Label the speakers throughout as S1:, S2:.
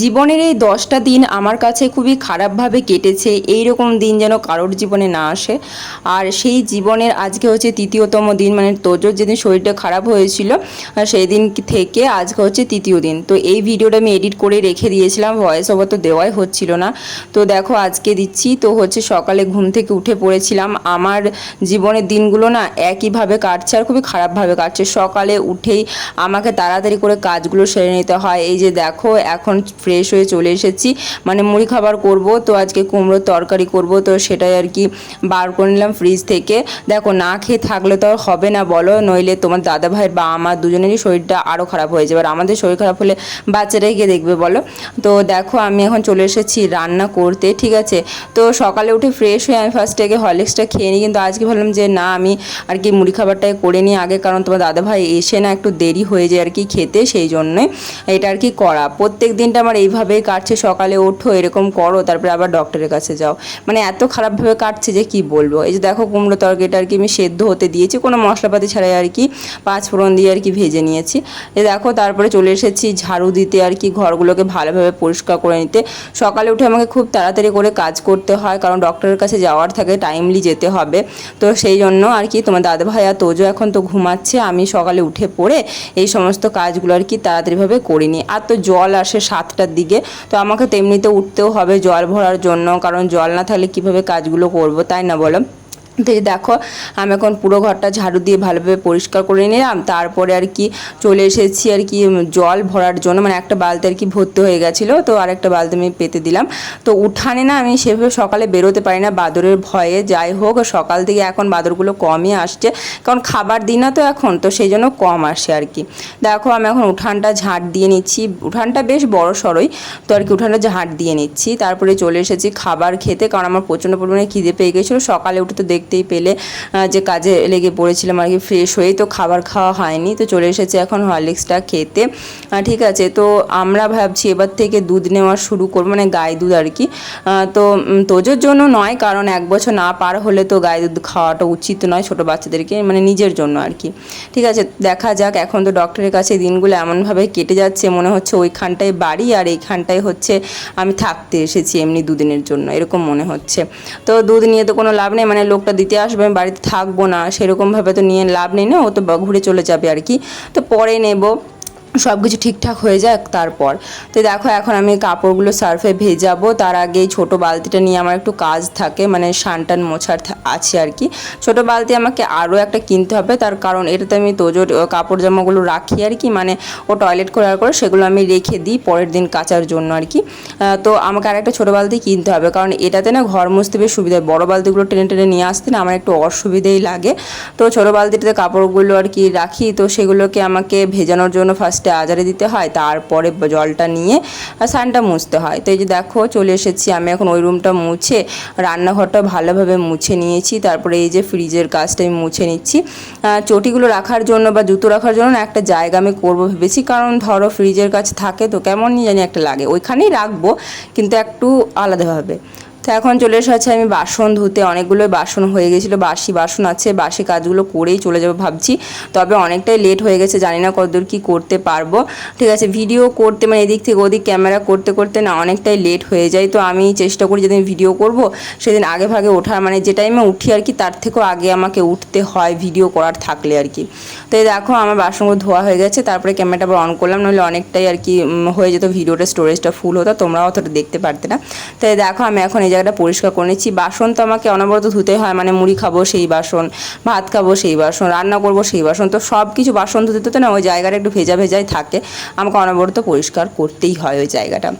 S1: জীবনের এই দশটা দিন আমার কাছে খুবই খারাপভাবে কেটেছে। এই রকম দিন যেন কারোর জীবনে না আসে। আর সেই জীবনের আজকে হচ্ছে তৃতীয়তম দিন মানে তোজোর যেদিন শরীরটা খারাপ হয়েছিল সেই দিন থেকে আজকে হচ্ছে তৃতীয় দিন। তো এই ভিডিওটা আমি এডিট করে রেখে দিয়েছিলাম ভয়েস ওভার তো দেওয়াই হচ্ছিল না। তো দেখো, আজকে দিচ্ছি। তো হচ্ছে সকালে ঘুম থেকে উঠে পড়েছিলাম। আমার জীবনের দিনগুলো না একইভাবে কাটছে আর খুবই খারাপভাবে কাটছে। সকালে উঠেই আমাকে তাড়াতাড়ি করে কাজগুলো সেরে নিতে হয়। এই যে দেখো, এখন ফ্রেশ হয়ে চলে এসেছি। মানে মুড়ি খাবার করব, তো আজকে কুমড়োর তরকারি করব, তো সেটাই আর কি বার করে নিলাম ফ্রিজ থেকে। দেখো, না খেয়ে থাকলে তো আর হবে না বলো, নইলে তোমার দাদা ভাইয়ের বা আমার দুজনেরই শরীরটা আরও খারাপ হয়ে যাবে। আর আমাদের শরীর খারাপ হলে বাচ্চারাই গিয়ে দেখবে বলো। তো দেখো, আমি এখন চলে এসেছি রান্না করতে, ঠিক আছে? তো সকালে উঠে ফ্রেশ হয়ে আমি ফার্স্ট আগে হরলিক্সটা খেয়ে নিই, কিন্তু আজকে ভাবলাম যে না, আমি আর কি মুড়ি খাবারটাই করে নিই আগে, কারণ তোমার দাদা ভাই এসে না একটু দেরি হয়ে যায় আর কি খেতে, সেই জন্যই এটা আর কি করা। প্রত্যেক দিনটা আমার এইভাবেই কাটছে, সকালে ওঠো, এরকম করো, তারপরে আবার ডক্টরের কাছে যাও। মানে এত খারাপভাবে কাটছে যে কি বলব? এই যে দেখো কুমড়ো তরকারিটা আর কি আমি সেদ্ধ হতে দিয়েছি, কোনো মশলাপাতি ছাড়াই আর কি পাঁচ ফোড়ন দিয়ে আর কি ভেজে নিয়েছি। এ দেখো তারপরে চলে এসেছি ঝাড়ু দিতে আর কি ঘরগুলোকে ভালোভাবে পরিষ্কার করে নিতে। সকালে উঠে আমাকে খুব তাড়াতাড়ি করে কাজ করতে হয়, কারণ ডক্টরের কাছে যাওয়ার থাকে টাইমলি যেতে হবে। তো সেই জন্য আর কি তোমার দাদা ভাই আর তোজো এখন তো ঘুমাচ্ছে, আমি সকালে উঠে পড়ে এই সমস্ত কাজগুলো আর কি তাড়াতাড়িভাবে করিনি। আর তো জল আসে সাতটার দিকে, তো আমাকে তেমনিতে উঠতেও হবে জল ভরার জন্য, কারণ জল না থাকলে কীভাবে কাজগুলো করব, তাই না বলো? তো দেখো, আমি এখন পুরো ঘরটা ঝাড়ু দিয়ে ভালোভাবে পরিষ্কার করে নিলাম। তারপরে আর কি চলে এসেছি আর কি জল ভরার জন্য। মানে একটা বালতি আর কি ভর্তি হয়ে গেছিল, তো আর একটা বালতি আমি পেতে দিলাম। তো উঠানে না আমি সেভাবে সকালে বেরোতে পারি না বাদরের ভয়ে। যাই হোক, সকাল থেকে এখন বাদরগুলো কমই আসছে। কারণ খাবার দিই না তো এখন, তো সেই জন্য কম আসে আর কি। দেখো, আমি এখন উঠানটা ঝাঁট দিয়ে নিচ্ছি। উঠানটা বেশ বড় সড়ই তো আর কি উঠানটা ঝাঁট দিয়ে নিচ্ছি। তারপরে চলে এসেছি খাবার খেতে, কারণ আমার প্রচণ্ড পরিমাণে খিদে পেয়ে গেছিল। সকালে উঠে তো দেখতেই পেলে যে কাজে লেগে পড়েছিলাম আর কি ফ্রেশ হয়েই তো খাবার খাওয়া হয়নি, তো চলে এসেছে এখন হরলিক্সটা খেতে। ঠিক আছে, তো আমরা ভাবছি এবার থেকে দুধ নেওয়া শুরু করব মানে গায়ে দুধ আর কি। তো তোজোর জন্য নয়, কারণ এক বছর না পার হলে তো গায়ে দুধ খাওয়াটা উচিত নয় ছোটো বাচ্চাদেরকে মানে নিজের জন্য আর কি। ঠিক আছে, দেখা যাক, এখন তো ডক্টরের কাছে দিনগুলো এমনভাবে কেটে যাচ্ছে, মনে হচ্ছে ওইখানটায় বাড়ি আর এইখানটায় হচ্ছে আমি থাকতে এসেছি এমনি দুদিনের জন্য, এরকম মনে হচ্ছে। তো দুধ নিয়ে তো কোনো লাভ নেই মানে লোকটা দিতে আসবে, আমি বাড়িতে থাকব না, সেরকমভাবে তো নিয়ে লাভ নেই না, ও তো ঘুরে চলে যাবে আর কি। তো পরে নেব। সব কিছু ঠিকঠাক হয়ে যাক তারপর। তো দেখো এখন আমি কাপড়গুলো সার্ফে ভেজাবো, তার আগে এই ছোটো বালতিটা নিয়ে আমার একটু কাজ থাকে মানে সানটান মোছার আছে আর কি। ছোটো বালতি আমাকে আরও একটা কিনতে হবে, তার কারণ এটাতে আমি তোজোর কাপড় জামাগুলো রাখি আর কি মানে ও টয়লেট করার পরে সেগুলো আমি রেখে দিই পরের দিন কাচার জন্য আর কি। তো আমাকে আর একটা ছোটো বালতি কিনতে হবে, কারণ এটাতে না ঘর মুছতে বেশ সুবিধা। বড় বালতিগুলো টেনে টেনে নিয়ে আসতে না আমার একটু অসুবিধেই লাগে। তো ছোটো বালতিটাতে কাপড়গুলো আর কি রাখি, তো সেগুলোকে আমাকে ভেজানোর জন্য ফার্স্টে আজারে দিতে হয়, তারপরে জলটা নিয়ে সানটা মুছতে হয়। তো এই যে দেখো, চলে এসেছি আমি এখন ওই রুমটা মুছে, রান্নাঘরটা ভালোভাবে মুছে নিয়েছি, তারপরে এই যে ফ্রিজের কাজটা আমি মুছে নিচ্ছি। চটিগুলো রাখার জন্য বা জুতো রাখার জন্য একটা জায়গা আমি করব ভেবেছি, কারণ ধরো ফ্রিজের কাছে থাকে তো কেমনই জানি একটা লাগে। ওইখানেই রাখব, কিন্তু একটু আলাদাভাবে। তো এখন চলে এসেছে আমি বাসন ধুতে। অনেকগুলো বাসন হয়ে গেছিল, বাসি বাসন আছে, বাসি কাজগুলো করেই চলে যাব ভাবছি। তবে অনেকটাই লেট হয়ে গেছে, জানি না কতদূর কী করতে পারব। ঠিক আছে ভিডিও করতে মানে এদিক থেকে ওদিক ক্যামেরা করতে করতে না অনেকটাই লেট হয়ে যায়। তো আমি চেষ্টা করি যেদিন ভিডিও করব, সেদিন আগে ভাগে ওঠার। মানে যে টাইমে উঠি আর কি, তার থেকেও আগে আমাকে উঠতে হয় ভিডিও করার থাকলে আর কি। তো এই দেখো আমার বাসনগুলো ধোয়া হয়ে গেছে, তারপরে ক্যামেরাটা আবার অন করলাম, নাহলে অনেকটাই আর কি হয়ে যেত ভিডিওটা স্টোরেজটা ফুল হতো, তোমরাও অতটা দেখতে পারতে না। তো এই দেখো আমি এখন এই জায়গাটা পরিষ্কার করে নিচ্ছি। বাসন তো আমাকে অনবরত ধুতে হয় মানে মুড়ি খাব সেই বাসন, ভাত খাব সেই বাসন, রান্না করব সেই বাসন, তো সব কিছু বাসন ধুতে ধুতে না ওই জায়গাটা একটু ভেজা ভেজাই থাকে। আমাকে অনবরত পরিষ্কার করতেই হয় ওই জায়গাটা।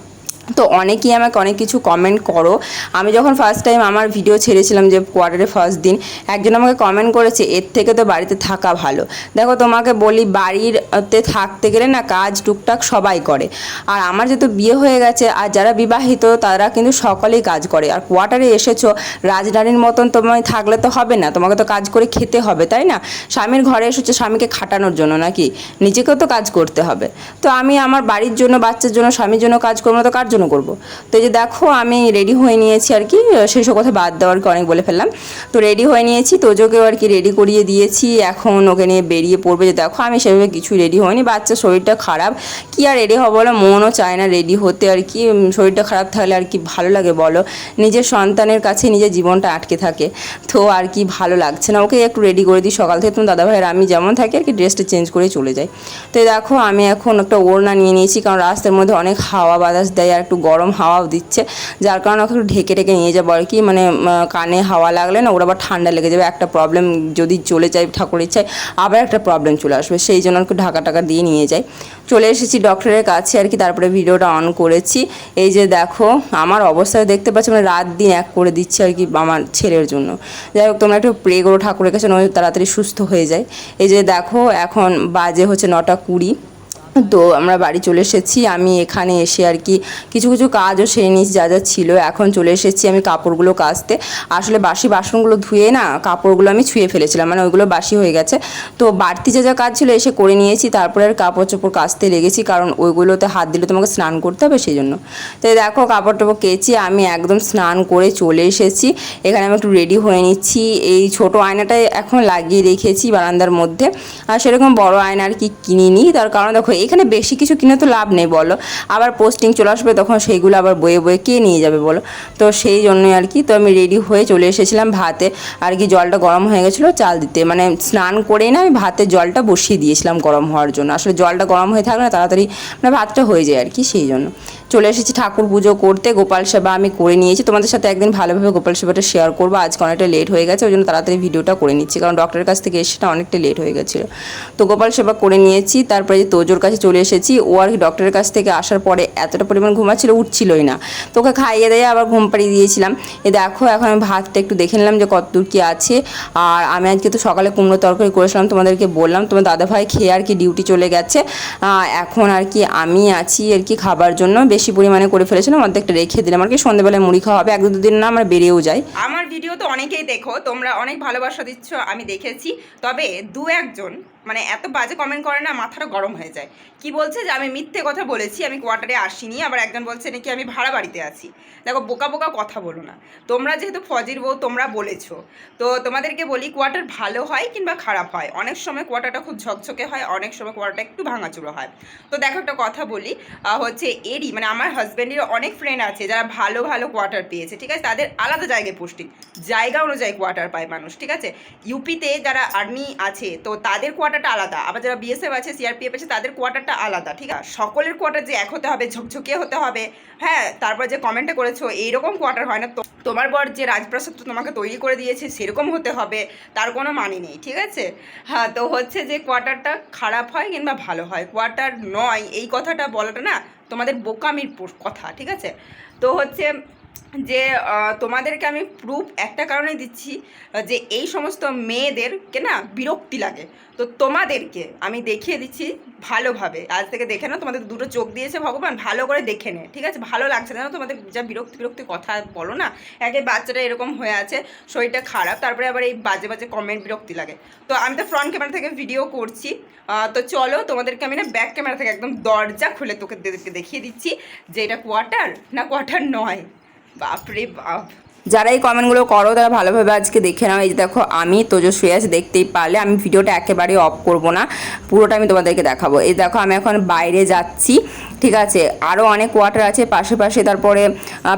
S1: তো অনেকেই আমাকে অনেক কিছু কমেন্ট করো। আমি যখন ফার্স্ট টাইম আমার ভিডিও ছেড়েছিলাম যে কোয়ার্টারে ফার্স্ট দিন, একজন আমাকে কমেন্ট করেছে, এর থেকে তো বাড়িতে থাকা ভালো। দেখো, তোমাকে বলি বাড়িরতে থাকতে গেলে না কাজ টুকটাক সবাই করে। আর আমার যেহেতু বিয়ে হয়ে গেছে, আর যারা বিবাহিত, তারা কিন্তু সকলেই কাজ করে। আর কোয়ার্টারে এসেছ রাজরানীর মতন তোমায় থাকলে তো হবে না, তোমাকে তো কাজ করে খেতে হবে, তাই না? স্বামীর ঘরে এসেছ, স্বামীকে খাটানোর জন্য নাকি? নিজেকেও তো কাজ করতে হবে। তো আমি আমার বাড়ির জন্য, বাচ্চার জন্য, স্বামীর জন্য কাজ করব তো কার জন্য করব। তো এই যে দেখো, আমি রেডি হয়ে নিয়েছি আর কি সেসব কথা বাদ দেওয়ার কি অনেক বলে ফেললাম। তো রেডি হয়ে নিয়েছি, তোজোকেও আর কি রেডি করিয়ে দিয়েছি। এখন ওকে নিয়ে বেরিয়ে পড়বে। যে দেখো, আমি সেভাবে কিছু রেডি হয়নি। বাচ্চার শরীরটা খারাপ। কি আর রেডি হব বলো? মনও চায় না রেডি হতে আর কি। শরীরটা খারাপ থাকলে আর কি ভালো লাগে বলো? নিজের সন্তানের কাছে নিজের জীবনটা আটকে থাকে। তো আর কি ভালো লাগছে না। ওকে একটু রেডি করে দিই সকাল থেকে। তুমি দাদা ভাইয়ের আমি যেমন থাকি আর কি ড্রেসটা চেঞ্জ করে চলে যাই। তো দেখো, আমি এখন একটা ওড়না নিয়ে নিয়েছি। কারণ রাস্তার মধ্যে অনেক হাওয়া বাতাস দেয় আর একটু গরম হাওয়াও দিচ্ছে। যার কারণে ওকে একটু ঢেকে ঢেকে নিয়ে যাব আর কি। মানে কানে হাওয়া লাগলে না, ওর আবার ঠান্ডা লেগে যাবে। একটা প্রবলেম যদি চলে যায় ঠাকুর ইচ্ছায়, আবার একটা প্রবলেম চলে আসবে। সেই জন্য একটু ঢাকা টাকা দিয়ে নিয়ে যাই। চলে এসেছি ডক্টরের কাছে আর কি, তারপরে ভিডিওটা অন করেছি। এই যে দেখো, আমার অবস্থা দেখতে পাচ্ছি মানে রাত দিন এক করে দিচ্ছে আর কি আমার ছেলের জন্য। যাই হোক, তোমরা একটু প্রে করো ঠাকুরের কাছে নয় তাড়াতাড়ি সুস্থ হয়ে যায়। এই যে দেখো, এখন বাজে হচ্ছে নটা কুড়ি। তো আমরা বাড়ি চলে এসেছি। আমি এখানে এসে আর কি কিছু কিছু কাজও সেরে নিয়েছি, যা যা ছিল। এখন চলে এসেছি আমি কাপড়গুলো কাচতে। আসলে বাসি বাসনগুলো ধুয়ে না কাপড়গুলো আমি ছুঁয়ে ফেলেছিলাম। মানে ওইগুলো বাসি হয়ে গেছে। তো বাড়তি যা যা কাজ ছিল এসে করে নিয়েছি। তারপরে আর কাপড় চোপড় কাচতে লেগেছি। কারণ ওইগুলোতে হাত দিলে তোমাকে স্নান করতে হবে সেই জন্য তো দেখো কাপড় টাপড় কেচে আমি একদম স্নান করে চলে এসেছি। এখানে আমি একটু রেডি হয়ে নিচ্ছি। এই ছোট আয়নাটাই এখন লাগিয়ে রেখেছি বারান্দার মধ্যে। আর সেরকম বড় আয়না আর কি কিনিনি। তার কারণ দেখো এখানে বেশি কিছু কিনে তো লাভ নেই, বলো। আবার পোস্টিং চলে আসবে, তখন সেইগুলো আবার বয়ে বয়ে কে নিয়ে যাবে, বলো। তো সেই জন্যই আর কি, তো আমি রেডি হয়ে চলে এসেছিলাম ভাতে। আর কি জলটা গরম হয়ে গেছিল চাল দিতে। মানে স্নান করেই না আমি ভাতের জলটা বসিয়ে দিয়েছিলাম গরম হওয়ার জন্য। আসলে জলটা গরম হয়ে থাকলে তাড়াতাড়ি মানে ভাতটা হয়ে যায় আর কি, সেই জন্য। চলে এসেছি ঠাকুর পুজো করতে, গোপাল সেবা আমি করে নিয়েছি। তোমাদের সাথে একদিন ভালোভাবে গোপাল সেবাটা শেয়ার করব। আজকে অনেকটা লেট হয়ে গেছে, ওই জন্য তাড়াতাড়ি ভিডিওটা করে নিচ্ছি। কারণ ডক্টরের কাছ থেকে এসেটা অনেকটা লেট হয়ে গেছিল। তো গোপাল সেবা করে নিয়েছি, তারপরে তোজোর কাছে চলে এসেছি। ও আর ডক্টরের কাছ থেকে আসার পরে এতটা পরিমাণ ঘুমাচ্ছিল, উঠছিলই না। তো ওকে খাইয়ে দিয়ে আবার ঘুম পাড়িয়ে দিয়েছিলাম। এ দেখো, এখন আমি ভাতটা একটু দেখে নিলাম যে কতদূর কী আছে। আর আমি আজকে তো সকালে কুমড়ো তরকারি করেছিলাম, তোমাদেরকে বললাম। তোমার দাদাভাই খেয়ে আর কি ডিউটি চলে গেছে। এখন আর কি আমি আছি আর কি খাবার জন্য। বেশি পরিমাণে করে ফেলেছিলাম অর্ধেকটা রেখে দিলাম। আর কি সন্ধ্যেবেলায় মুড়ি খাওয়া হবে। এক দু দিন না আমার বেরিয়েও যায়।
S2: আমার ভিডিও তো অনেকেই দেখো, তোমরা অনেক ভালোবাসা দিচ্ছ, আমি দেখেছি। তবে দু একজন মানে এত বাজে কমেন্ট করে না, মাথাটা গরম হয়ে যায়। কি বলছে যে, আমি মিথ্যে কথা বলেছি, আমি কোয়ার্টারে আসিনি, আবার একজন বলছে নাকি আমি ভাড়া বাড়িতে আছি। দেখো, বোকা বোকা কথা বলো না। তোমরা যেহেতু ফজির বউ, তোমরা বলেছ। তো তোমাদেরকে বলি কোয়ার্টার ভালো হয় কিংবা খারাপ হয়? অনেক সময় কোয়ার্টারটা খুব ঝকঝকে হয়, অনেক সময় কোয়ার্টারটা একটু ভাঙাচুরো হয়। তো দেখো একটা কথা বলি হচ্ছে এরই মানে আমার হাজব্যান্ডের অনেক ফ্রেন্ড আছে যারা ভালো ভালো কোয়ার্টার পেয়েছে, ঠিক আছে? তাদের আলাদা জায়গায় পোস্টিং জায়গা অনুযায়ী কোয়ার্টার পায় মানুষ, ঠিক আছে? ইউপিতে যারা আর্মি আছে, তো তাদের কোয়ার্টারটা আলাদা। আবার যারা বিএসএফ আছে সিআরপিএফ আছে, তাদের কোয়ার্টারটা আলাদা, ঠিক আছে? সকলের কোয়ার্টার যে এক হতে হবে, ঝকঝকে হতে হবে হ্যাঁ? তারপর যে কমেন্টে করেছ, এইরকম কোয়ার্টার হয় না। তো তোমার বর যে রাজপ্রাসাদ তোমাকে তৈরি করে দিয়েছে, সেরকম হতে হবে, তার কোনো মানে নেই, ঠিক আছে? হ্যাঁ তো হচ্ছে যে কোয়ার্টারটা খারাপ হয় কিংবা ভালো হয়, কোয়ার্টার নয়, এই কথাটা বলাটা না তোমাদের বোকামির কথা, ঠিক আছে? তো হচ্ছে যে তোমাদেরকে আমি প্রুফ একটা কারণে দিচ্ছি যে এই সমস্ত মেয়েদেরকে না বিরক্তি লাগে। তো তোমাদেরকে আমি দেখিয়ে দিচ্ছি ভালোভাবে। আজ থেকে দেখে না তোমাদের দুটো চোখ দিয়েছে ভগবান, ভালো করে দেখে নে, ঠিক আছে? ভালো লাগছে না, তোমাদের যা বিরক্তি বিরক্তি কথা বলো না, একে বাচ্চাটা এরকম হয়ে আছে, শরীরটা খারাপ, তারপরে আবার এই বাজে বাজে কমেন্ট বিরক্তি লাগে। তো আমি তো ফ্রন্ট ক্যামেরা থেকে ভিডিও করছি তো চলো তোমাদেরকে আমি না ব্যাক ক্যামেরা থেকে একদম দরজা খুলে তোকে দেখিয়ে দিচ্ছি যে এটা কোয়ার্টার না কোয়ার্টার নয়। বাপরে বাপ।
S1: যারা এই কমেন্টগুলো করো, তারা ভালোভাবে আজকে দেখে নাও। এই যে দেখো, আমি তোজো শুয়ে আছি, দেখতেই পারলে। আমি ভিডিওটা একেবারে অফ করব না। পুরোটা আমি তোমাদেরকে দেখাবো। এই দেখো, আমি এখন বাইরে যাচ্ছি, ঠিক আছে? আরও অনেক কোয়ার্টার আছে পাশে তারপরে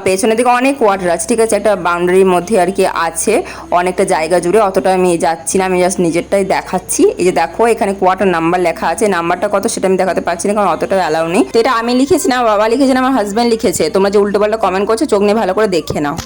S1: পেছনের দিকে অনেক কোয়ার্টার আছে, ঠিক আছে? একটা বাউন্ডারির মধ্যে আর কি আছে। অনেকটা জায়গা জুড়ে। অতটা আমি যাচ্ছি না, আমি জাস্ট নিজেরটাই দেখাচ্ছি। এই যে দেখো, এখানে কোয়ার্টার নাম্বার লেখা আছে। নাম্বারটা কত সেটা আমি দেখাতে পারছি না, কারণ অতটা অ্যালাউ নেই। তো এটা আমি লিখেছি না বাবা লিখেছে না, আমার হাজব্যান্ড লিখেছে। তোমরা যে উল্টো পাল্টা কমেন্ট করছ, চোখ নিয়ে ভালো করে দেখে নাও।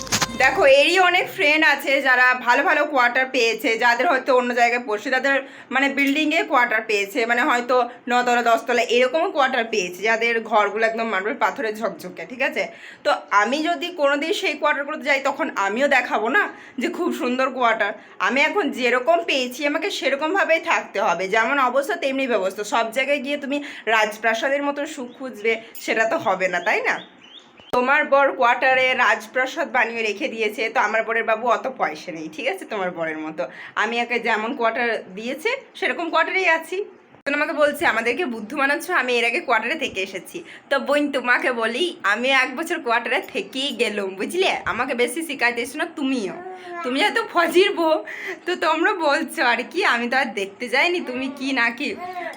S2: দেখো, এরই অনেক ফ্রেন্ড আছে যারা ভালো ভালো কোয়ার্টার পেয়েছে, যাদের হয়তো অন্য জায়গায় পড়ছে তাদের মানে বিল্ডিংয়ে কোয়ার্টার পেয়েছে মানে হয়তো নতলা, দশতলা এরকমও কোয়ার্টার পেয়েছে, যাদের ঘরগুলো একদম মার্বেল পাথরের ঝকঝকে, ঠিক আছে? তো আমি যদি কোনোদিন সেই কোয়ার্টারগুলোতে যাই, তখন আমিও দেখাবো না যে খুব সুন্দর কোয়ার্টার আমি এখন যেরকম পেয়েছি, আমাকে সেরকমভাবেই থাকতে হবে। যেমন অবস্থা, তেমনি ব্যবস্থা। সব জায়গায় গিয়ে তুমি রাজপ্রাসাদের মতো সুখ খুঁজবে, সেটা তো হবে না, তাই না? তোমার বর কোয়ার্টারে রাজপ্রাসাদ বানিয়ে রেখে দিয়েছে, তো আমার বরের বাবু অত পয়সা নেই, ঠিক আছে? তোমার বরের মতো। আমি একে যেমন কোয়ার্টার দিয়েছে, সেরকম কোয়ার্টারেই আছি। তখন আমাকে বলছে, আমাদেরকে বুদ্ধু বানাচ্ছ, আমি এর আগে কোয়ার্টারে থেকে এসেছি। তো বোন, তোমাকে বলি, আমি এক বছর কোয়ার্টারে থেকেই গেলাম, বুঝলে? আমাকে বেশি শিখাইতে এসো না, তুমিও। তুমি হয়তো ফজির বউ, তো তোমরা বলছো, আর কি, আমি তো আর দেখতে যাইনি, তুমি কি না কি?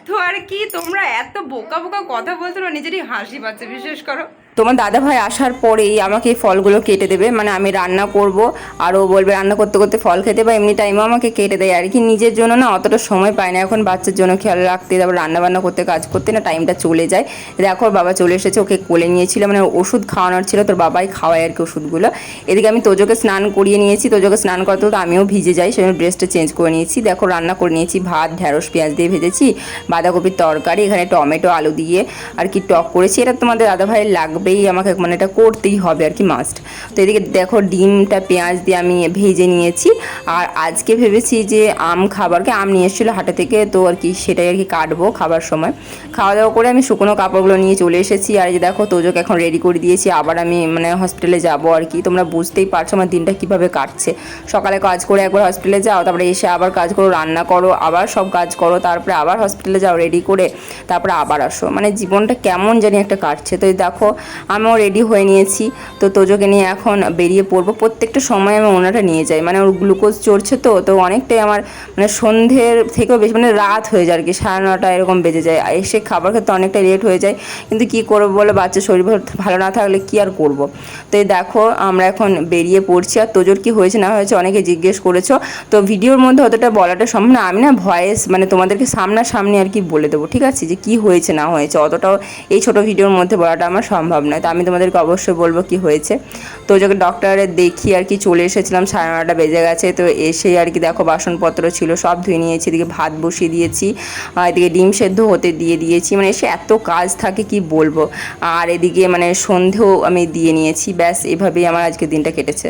S2: তো আর কি, তোমরা এত বোকা বোকা কথা বলছো না নিজেরই হাসি পাচ্ছে, বিশেষ করো।
S1: তোমার দাদা ভাই আসার পরেই আমাকে এই ফলগুলো কেটে দেবে মানে আমি রান্না করব, আর ও বলবে রান্না করতে করতে ফল খেতে, বা এমনি টাইমও আমাকে কেটে দেয়, আর কি নিজের জন্য না অতটা সময় পায় না, এখন বাচ্চার জন্য খেয়াল রাখতে, তারপর রান্না বান্না করতে, কাজ করতে না টাইমটা চলে যায়। দেখো বাবা চলে এসেছে, ওকে কোলে নিয়েছিল মানে ওষুধ খাওয়ানোর ছিল, তোর বাবাই খাওয়ায় আর কি ওষুধগুলো। এদিকে আমি তোজোকে স্নান করিয়ে নিয়েছি, তোজোকে স্নান করতে করতে আমিও ভিজে যাই, সেজন্য ড্রেসটা চেঞ্জ করে নিয়েছি। দেখো, রান্না করে নিয়েছি ভাত, ঢ্যাঁড়স, পেঁয়াজ দিয়ে ভেজেছি, বাঁধাকপির তরকারি, এখানে টমেটো, আলু দিয়ে আর কি টক করেছি। এটা তোমাদের দাদা ভাইয়ের লাগবেই আমাকে মানে এটা করতেই হবে আর কি মাস্ট তো এদিকে দেখো ডিমটা, পেঁয়াজ দিয়ে আমি ভেজে নিয়েছি। আর আজকে ভেবেছি যে আম খাবারকে, আম নিয়ে এসেছিল হাটে থেকে, তো আর কি সেটাই আর কি কাটবো খাবার সময়। খাওয়া দাওয়া করে আমি শুকনো কাপড়গুলো নিয়ে চলে এসেছি। আর যে দেখো তোজোকে এখন রেডি করে দিয়েছি, আবার আমি মানে হসপিটালে যাব আর কি। তোমরা বুঝতেই পারছ আমার দিনটা কীভাবে কাটছে। সকালে কাজ করে একবার হসপিটালে যাও, তারপরে এসে আবার কাজ করো, রান্না করো, আবার সব কাজ করো, তারপরে আবার হসপিটালে যাও রেডি করে, তারপরে আবার আসো। মানে জীবনটা কেমন জানি একটা কাটছে। তো দেখো আমিও রেডি হয়ে নিয়েছি। তো তোজোকে নিয়ে এখন বেরিয়ে পড়ব। প্রত্যেকটা সময় আমি ওনাটা নিয়ে যাই। মানে ওর গ্লুকোজ চড়ছে তো তো অনেকটাই আমার মানে সন্ধ্যের থেকেও বেশি মানে রাত হয়ে যায় আর কি সাড়ে নটা এরকম বেজে যায়। এসে খাবার খেতে অনেকটা লেট হয়ে যায়। কিন্তু কি করব বলে? বাচ্চার শরীর ভালো না থাকলে কি আর করব? তো এই দেখো, আমরা এখন বেরিয়ে পড়ছি। আর তোজোর কি হয়েছে না হয়েছে অনেকে জিজ্ঞেস করেছ। তো ভিডিওর মধ্যে অতটা বলাটা সম্ভব না। আমি না ভয়েস মানে তোমাদেরকে সামনাসামনি আর কি বলে দেবো। ঠিক আছে? যে কি হয়েছে না হয়েছে? অতটাও এই ছোট ভিডিওর মধ্যে বলাটা আমার সম্ভব নয়। তো আমি তোমাদেরকে অবশ্যই বলব কি হয়েছে। তো যখন ডক্টরে দেখি আর কি চলে এসেছিলাম, সাড়ে নটা বেজে গেছে। তো এসেই আর কি দেখো বাসনপত্র ছিল, সব ধুয়ে নিয়েছি, এদিকে ভাত বসিয়ে দিয়েছি এদিকে ডিম সেদ্ধ হতে দিয়ে দিয়েছি। মানে এসে এত কাজ থাকে, কি বলব? আর এদিকে মানে সন্ধেও আমি দিয়ে নিয়েছি। ব্যাস, এভাবেই আমার আজকে দিনটা কেটেছে।